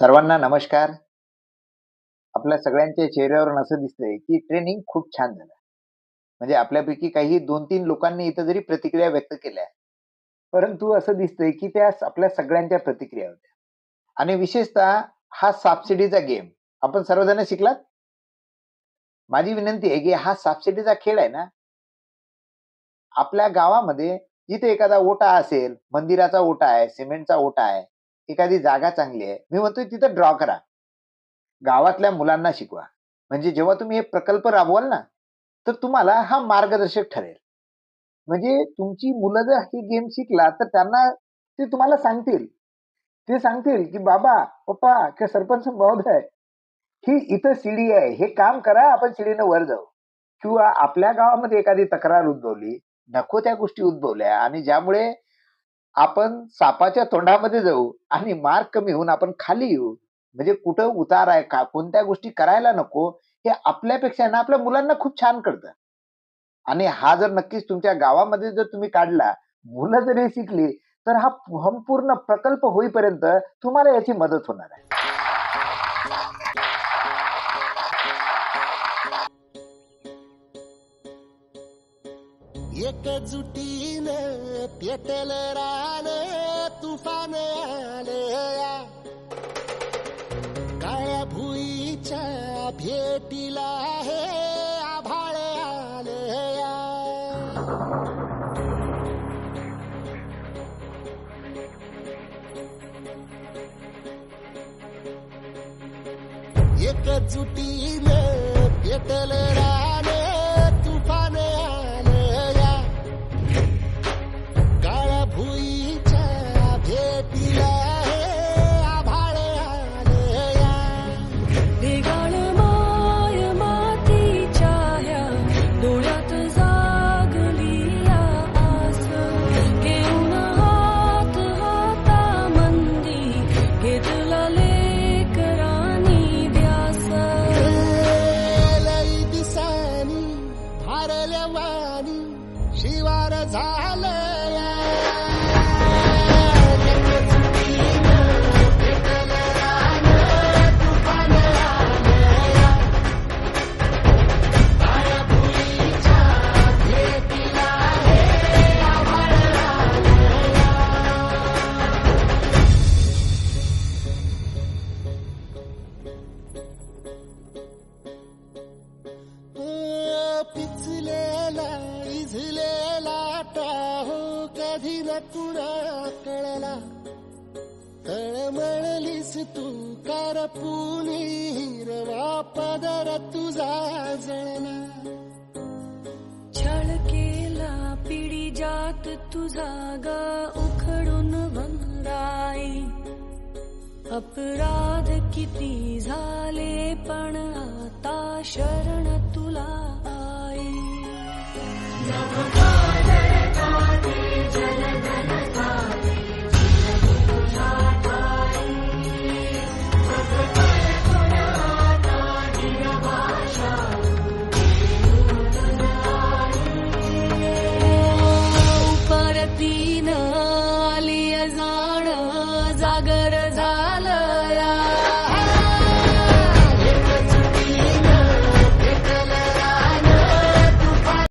सर्वांना नमस्कार. आपल्या सगळ्यांच्या चेहऱ्यावरून असं दिसतंय की ट्रेनिंग खूप छान झालं. म्हणजे आपल्यापैकी काही दोन तीन लोकांनी इथं जरी प्रतिक्रिया व्यक्त केल्या परंतु असं दिसतंय की त्या आपल्या सगळ्यांच्या प्रतिक्रिया होत्या. आणि विशेषतः हा सापशिडीचा गेम आपण सर्वजण शिकलात? माझी विनंती आहे की हा सापशिडीचा खेळ आहे ना आपल्या गावामध्ये जिथे एखादा ओटा असेल मंदिराचा ओटा आहे सिमेंटचा ओटा आहे एखादी जागा चांगली आहे मी म्हणतोय तिथं ड्रॉ करा. गावातल्या मुलांना शिकवा. म्हणजे जेव्हा तुम्ही हे प्रकल्प राबवाल ना तर तुम्हाला हा मार्गदर्शक ठरेल. म्हणजे तुमची मुलं जर ही गेम शिकला तर त्यांना ते तुम्हाला सांगतील. ते सांगतील की बाबा पप्पा किंवा सरपंच महोदय ही इथं शिडी आहे हे काम करा आपण सीडीनं वर जाऊ. किंवा आपल्या गावामध्ये एखादी तक्रार उद्भवली नको त्या गोष्टी उद्भवल्या. आणि ज्यामुळे आपण सापाच्या तोंडामध्ये जाऊ आणि मार्क कमी होऊन आपण खाली येऊ. म्हणजे कुठं उतार आहे का? कोणत्या गोष्टी करायला नको? हे आपल्यापेक्षा ना आपल्या मुलांना खूप छान कळतं. आणि हा जर नक्कीच तुमच्या गावामध्ये जर तुम्ही काढला मुलं जर हे शिकली तर हा संपूर्ण प्रकल्प होईपर्यंत तुम्हाला याची मदत होणार आहे. एकजुटीनं पेटल रान तुफान आलया काळ्या भुईच्या भेटीला हे आभाळ आलया एकजुटीनं पेटल कुणा कळला. तळमळलीस तू करपुनी हिरवा पदर तुझा जळला. छळ केला पिढी जात तुझा ग उखडून वनराई अपराध की